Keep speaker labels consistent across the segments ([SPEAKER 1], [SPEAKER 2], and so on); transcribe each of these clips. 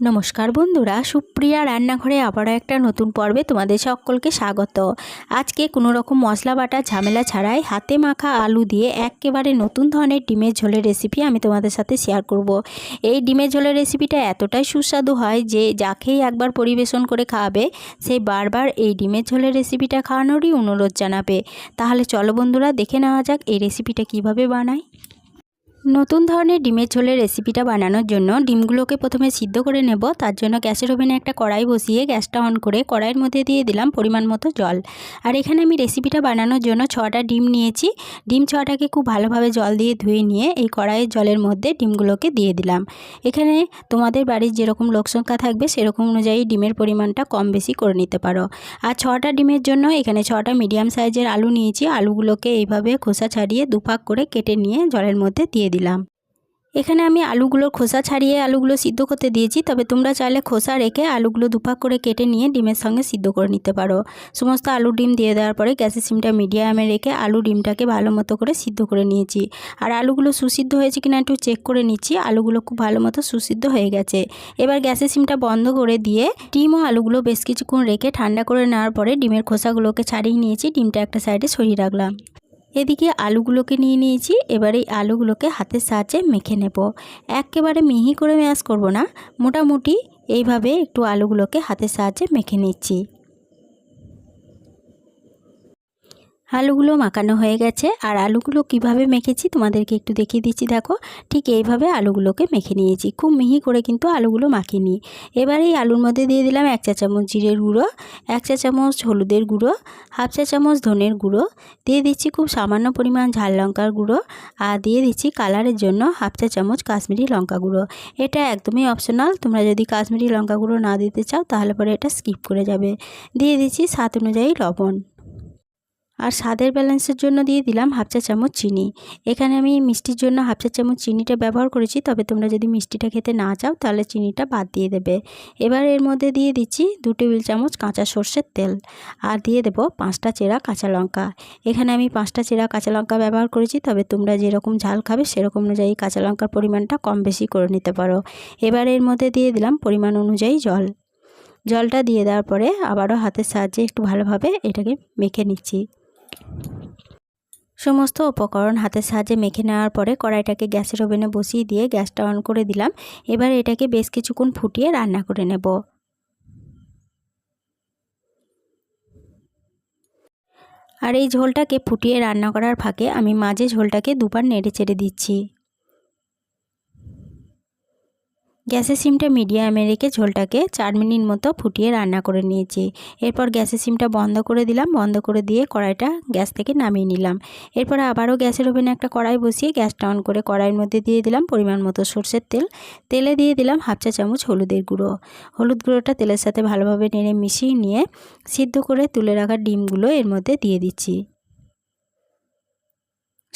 [SPEAKER 1] নমস্কার বন্ধুরা, সুপ্রিয়া রান্নাঘরে আবারও একটা নতুন পর্বে তোমাদের সকলকে স্বাগত। আজকে কোনো রকম মশলা বাটা ঝামেলা ছাড়াই হাতে মাখা আলু দিয়ে একেবারে নতুন ধরনের ডিমের ঝোলের রেসিপি আমি তোমাদের সাথে শেয়ার করব। এই ডিমের ঝোলের রেসিপিটা এতটাই সুস্বাদু হয় যে যাকেই একবার পরিবেশন করে খাওয়াবে সেই বারবার এই ডিমের ঝোলের রেসিপিটা খাওয়ানোরই অনুরোধ জানাবে। তাহলে চলো বন্ধুরা, দেখে নেওয়া যাক এই রেসিপিটা কীভাবে বানায়। নতুন ধরনের ডিমের ঝোলের রেসিপিটা বানানোর জন্য ডিমগুলোকে প্রথমে সিদ্ধ করে নেব। তার জন্য গ্যাসের ওভেনে একটা কড়াই বসিয়ে গ্যাসটা অন করে কড়াইয়ের মধ্যে দিয়ে দিলাম পরিমাণ মতো জল। আর এখানে আমি রেসিপিটা বানানোর জন্য ছটা ডিম নিয়েছি। ডিম ছটাকে খুব ভালোভাবে জল দিয়ে ধুয়ে নিয়ে এই কড়াইয়ের জলের মধ্যে ডিমগুলোকে দিয়ে দিলাম। এখানে তোমাদের বাড়ির যেরকম লোকসংখ্যা থাকবে, সেরকম অনুযায়ী ডিমের পরিমাণটা কম বেশি করে নিতে পারো। আর ছটা ডিমের জন্য এখানে ছটা মিডিয়াম সাইজের আলু নিয়েছি। আলুগুলোকে এইভাবে খোসা ছাড়িয়ে দুপাক করে কেটে নিয়ে জলের মধ্যে দিয়ে দিলাম। এখানে আমি আলুগুলোর খোসা ছাড়িয়ে আলুগুলো সিদ্ধ করতে দিয়েছি, তবে তোমরা চাইলে খোসা রেখে আলুগুলো দুপাক করে কেটে নিয়ে ডিমের সঙ্গে সিদ্ধ করে নিতে পারো। সমস্ত আলু ডিম দিয়ে দেওয়ার পরে গ্যাসের সিমটা মিডিয়ামে রেখে আলু ডিমটাকে ভালো মতো করে সিদ্ধ করে নিয়েছি। আর আলুগুলো সুসিদ্ধ হয়েছে কিনা একটু চেক করে নিচ্ছি, আলুগুলো খুব ভালো মতো সুসিদ্ধ হয়ে গেছে। এবার গ্যাসের সিমটা বন্ধ করে দিয়ে ডিম ও আলুগুলো বেশ কিছুক্ষণ রেখে ঠান্ডা করে নেওয়ার পরে ডিমের খোসাগুলোকে ছাড়িয়ে নিয়েছি, ডিমটা একটা সাইডে সরিয়ে রাখলাম। এদিকে আলুগুলোকে নিয়ে নিয়েছি, এবার এই আলুগুলোকে হাতের সাহায্যে মেখে নেব। একেবারে মিহি করে ম্যাশ করব না, মোটামুটি এইভাবে একটু আলুগুলোকে হাতের সাহায্যে মেখে নিচ্ছি। আলুগুলো মাখানো হয়ে গেছে, আর আলুগুলো কীভাবে মেখেছি তোমাদেরকে একটু দেখিয়ে দিচ্ছি, দেখো। ঠিক এইভাবে আলুগুলোকে মেখে নিয়েছি, খুব মিহি করে কিন্তু আলুগুলো মাখিনি। এবার এই আলুর মধ্যে দিয়ে দিলাম এক চা চামচ জিরের গুঁড়ো, এক চা চামচ হলুদের গুঁড়ো, হাফ চা চামচ ধনের গুঁড়ো, দিয়ে দিচ্ছি খুব সামান্য পরিমাণ ঝাল লঙ্কার গুঁড়ো, আর দিয়ে দিচ্ছি কালারের জন্য হাফ চা চামচ কাশ্মীরি লঙ্কা গুঁড়ো। এটা একদমই অপশনাল, তোমরা যদি কাশ্মীরি লঙ্কা গুঁড়ো না দিতে চাও, তাহলে পরে এটা স্কিপ করে যাবে। দিয়ে দিচ্ছি স্বাদ অনুযায়ী লবণ। আর স্বাদের ব্যালেন্সের জন্য দিয়ে দিলাম হাফ চা চামচ চিনি। এখানে আমি মিষ্টির জন্য হাফ চা চামচ চিনিটা ব্যবহার করেছি, তবে তোমরা যদি মিষ্টিটা খেতে না চাও তাহলে চিনিটা বাদ দিয়ে দেবে। এবার এর মধ্যে দিয়ে দিচ্ছি দু টেবিল চামচ কাঁচা সর্ষের তেল আর দিয়ে দেব পাঁচটা চেরা কাঁচা লঙ্কা। এখানে আমি পাঁচটা চেরা কাঁচা লঙ্কা ব্যবহার করেছি, তবে তোমরা যেরকম ঝাল খাবে সেরকম অনুযায়ী কাঁচা লঙ্কার পরিমাণটা কম বেশি করে নিতে পারো। এবার এর মধ্যে দিয়ে দিলাম পরিমাণ অনুযায়ী জল। জলটা দিয়ে দেওয়ার পরে আবারও হাতের সাহায্যে একটু ভালোভাবে এটাকে মেখে নিচ্ছি। সমস্ত উপকরণ হাতের সাহায্যে মেখে নেওয়ার পরে কড়াইটাকে গ্যাসের ওভেনে বসিয়ে দিয়ে গ্যাসটা অন করে দিলাম। এবার এটাকে বেশ কিছুক্ষণ ফুটিয়ে রান্না করে নেব। আর এই ঝোলটাকে ফুটিয়ে রান্না করার ফাঁকে আমি মাঝে ঝোলটাকে দুবার নেড়ে চেড়ে দিচ্ছি। গ্যাসের সিমটা মিডিয়ামে রেখে ঝোলটাকে চার মিনিট মতো ফুটিয়ে রান্না করে নিয়েছি। এরপর গ্যাসের সিমটা বন্ধ করে দিলাম। বন্ধ করে দিয়ে কড়াইটা গ্যাস থেকে নামিয়ে নিলাম। এরপর আবারও গ্যাসের ওভেনে একটা কড়াই বসিয়ে গ্যাসটা অন করে কড়াইয়ের মধ্যে দিয়ে দিলাম পরিমাণ মতো সর্ষের তেল। তেলে দিয়ে দিলাম হাফ চা চামচ হলুদের গুঁড়ো। হলুদ গুঁড়োটা তেলের সাথে ভালোভাবে নেড়ে মিশিয়ে নিয়ে সিদ্ধ করে তুলে রাখা ডিমগুলো এর মধ্যে দিয়ে দিচ্ছি।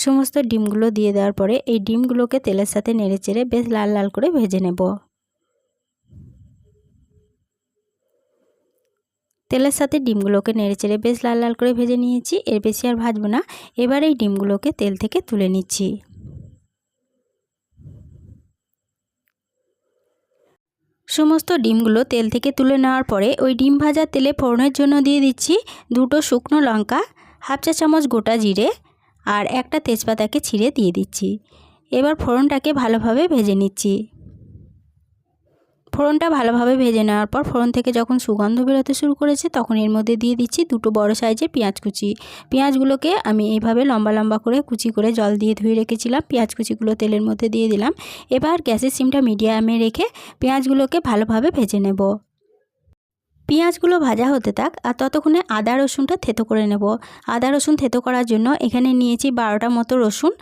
[SPEAKER 1] সমস্ত ডিমগুলো দিয়ে দেওয়ার পরে এই ডিমগুলোকে তেলের সাথে নেড়ে চেড়ে বেশ লাল লাল করে ভেজে নেব। তেলের সাথে ডিমগুলোকে নেড়ে চেড়ে বেশ লাল লাল করে ভেজে নিয়েছি, এর বেশি আর ভাজবো না। এবার এই ডিমগুলোকে তেল থেকে তুলে নিচ্ছি। সমস্ত ডিমগুলো তেল থেকে তুলে নেওয়ার পরে ওই ডিম ভাজার তেলে ফোড়নের জন্য দিয়ে দিচ্ছি দুটো শুকনো লঙ্কা, হাফ চা চামচ গোটা জিরে আর একটা তেজপাতাকে ছিঁড়ে দিয়ে দিচ্ছি। এবার ফোড়নটাকে ভালোভাবে ভেজে নিচ্ছি। ফোড়নটা ভালোভাবে ভেজে নেওয়ার পর ফোড়ন থেকে যখন সুগন্ধ বেরোতে শুরু করেছে, তখন এর মধ্যে দিয়ে দিচ্ছি দুটো বড় সাইজের পেঁয়াজ কুচি। পেঁয়াজগুলোকে আমি এইভাবে লম্বা লম্বা করে কুচি করে জল দিয়ে ধুয়ে রেখেছিলাম। পেঁয়াজ কুচিগুলো তেলের মধ্যে দিয়ে দিলাম। এবার গ্যাসের সিমটা মিডিয়ামে রেখে পেঁয়াজগুলোকে ভালোভাবে ভেজে নেব। পেঁয়াজগুলো ভাজা হতে থাক আর ততক্ষণে আদা রসুনটা থেতো করে নেব। আদা রসুন থেতো করার জন্য এখানে নিয়েছি বারোটা মতো রসুন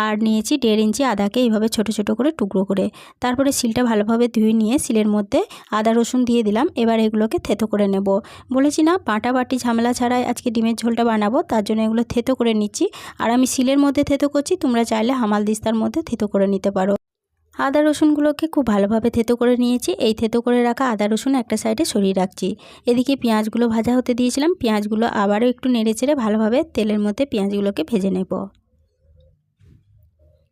[SPEAKER 1] আর নিয়েছি দেড় ইঞ্চি আদাকে এইভাবে ছোট ছোট করে টুকরো করে। তারপরে শিলটা ভালোভাবে ধুয়ে নিয়ে শিলের মধ্যে আদা রসুন দিয়ে দিলাম। এবার এগুলোকে থেতো করে নেব। বলেছি না পাটা বাটি ঝামেলা ছাড়াই আজকে ডিমের ঝোলটা বানাবো, তার জন্য এগুলো থেতো করে নিচ্ছি। আর আমি শিলের মধ্যে থেতো করছি, তোমরা চাইলে হামাল দিস্তার মধ্যে থেতো করে নিতে পারো। আদা রসুনগুলোকে খুব ভালোভাবে থেতো করে নিয়েছি। এই থেতো করে রাখা আদা রসুন একটা সাইডে সরিয়ে রাখছি। এদিকে পেঁয়াজগুলো ভাজা হতে দিয়েছিলাম। পেঁয়াজগুলো আবারও একটু নেড়ে চেড়ে ভালোভাবে তেলের মধ্যে পেঁয়াজগুলোকে ভেজে নেব।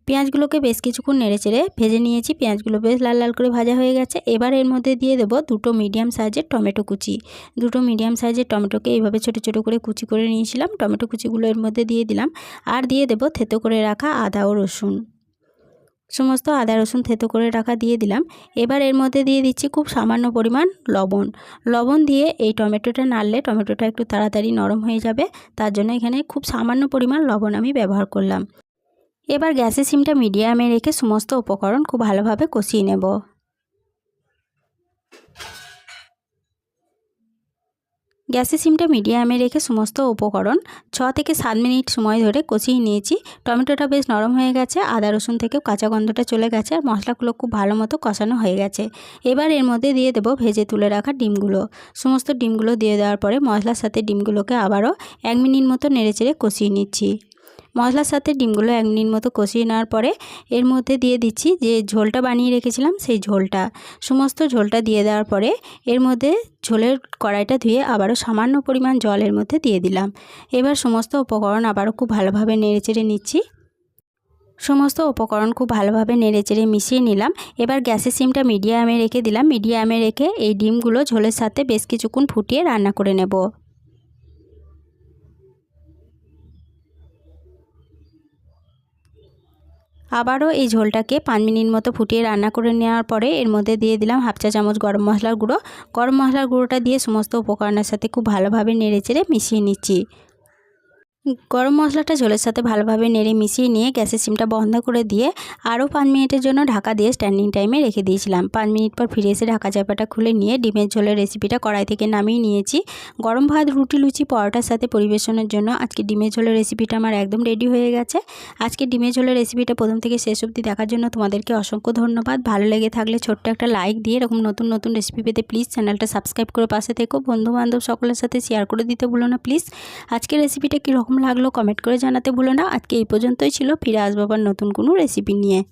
[SPEAKER 1] পেঁয়াজগুলোকে বেশ কিছুক্ষণ নেড়ে চেড়ে ভেজে নিয়েছি। পেঁয়াজগুলো বেশ লাল লাল করে ভাজা হয়ে গেছে। এবার এর মধ্যে দিয়ে দেবো দুটো মিডিয়াম সাইজের টমেটো কুচি। দুটো মিডিয়াম সাইজের টমেটোকে এইভাবে ছোটো ছোটো করে কুচি করে নিয়েছিলাম। টমেটো কুচিগুলো এর মধ্যে দিয়ে দিলাম। আর দিয়ে দেবো থেতো করে রাখা আদা ও রসুন। সমস্ত আদা, রসুন থেতো করে রাখা দিয়ে দিলাম। এবার এর মধ্যে দিয়ে দিচ্ছি খুব সামান্য পরিমাণ লবণ। লবণ দিয়ে এই টমেটোটা নাড়লে টমেটোটা একটু তাড়াতাড়ি নরম হয়ে যাবে। তার জন্য এখানে খুব সামান্য পরিমাণ লবণ আমি ব্যবহার করলাম। এবার গ্যাসের সিমটা মিডিয়ামে রেখে সমস্ত উপকরণ খুব ভালোভাবে কষিয়ে নেব। গ্যাসের সিমটা মিডিয়ামে রেখে সমস্ত উপকরণ ছ থেকে সাত মিনিট সময় ধরে কষিয়ে নিয়েছি। টমেটোটা বেশ নরম হয়ে গেছে, আদা, রসুন থেকেও কাঁচা গন্ধটা চলে গেছে আর মশলাগুলো খুব ভালো মতো কষানো হয়ে গেছে। এবার এর মধ্যে দিয়ে দেবো ভেজে তুলে রাখা ডিমগুলো। সমস্ত ডিমগুলো দিয়ে দেওয়ার পরে মশলার সাথে ডিমগুলোকে আবারও এক মিনিট মতো নেড়েচেড়ে কষিয়ে নিচ্ছি। মশলার সাথে ডিমগুলো এক মিনিট মতো কষিয়ে নেওয়ার পরে এর মধ্যে দিয়ে দিচ্ছি যে ঝোলটা বানিয়ে রেখেছিলাম, সেই ঝোলটা। সমস্ত ঝোলটা দিয়ে দেওয়ার পরে এর মধ্যে ঝোলের কড়াইটা ধুয়ে আবারও সামান্য পরিমাণ জল এর মধ্যে দিয়ে দিলাম। এবার সমস্ত উপকরণ আবারও খুব ভালোভাবে নেড়েচেড়ে নিচ্ছি। সমস্ত উপকরণ খুব ভালোভাবে নেড়েচেড়ে মিশিয়ে নিলাম। এবার গ্যাসের সিমটা মিডিয়ামে রেখে দিলাম। মিডিয়ামে রেখে এই ডিমগুলো ঝোলের সাথে বেশ কিছুক্ষণ ফুটিয়ে রান্না করে নেব। আবারও এই ঝোলটাকে পাঁচ মিনিট মতো ফুটিয়ে রান্না করে নেওয়ার পরে এর মধ্যে দিয়ে দিলাম হাফ চা চামচ গরম মশলার গুঁড়ো। গরম মশলার গুঁড়োটা দিয়ে সমস্ত উপকরণের সাথে খুব ভালোভাবে নেড়ে চেড়ে মিশিয়ে নিচ্ছি। গরম মশলাটা ঝোলের সাথে ভালোভাবে নেড়ে মিশিয়ে নিয়ে গ্যাসের সিমটা বন্ধ করে দিয়ে আরও পাঁচ মিনিটের জন্য ঢাকা দিয়ে স্ট্যান্ডিং টাইমে রেখে দিয়েছিলাম। পাঁচ মিনিট পর ফিরে এসে ঢাকা চাপাটা খুলে নিয়ে ডিমের ঝোলের রেসিপিটা কড়াই থেকে নামিয়ে নিয়েছি। গরম ভাত, রুটি, লুচি, পরোটার সাথে পরিবেশনের জন্য আজকে ডিমের ঝোলের রেসিপিটা আমার একদম রেডি হয়ে গেছে। আজকে ডিমের ঝোলের রেসিপিটা প্রথম থেকে শেষ অবধি দেখার জন্য তোমাদেরকে অসংখ্য ধন্যবাদ। ভালো লেগে থাকলে ছোট্ট একটা লাইক দিয়ে এরকম নতুন নতুন রেসিপি পেতে প্লিজ চ্যানেলটা সাবস্ক্রাইব করে পাশে থেকো। বন্ধু বান্ধব সকলের সাথে শেয়ার করে দিতে ভুলো না প্লিজ আজকের রেসিপিটা কীরকম লাগল কমেন্ট করে জানাতে ভুলো না। আজকে এই পর্যন্তই ছিল। ফিরে আসব আবার নতুন কোনো রেসিপি নিয়ে।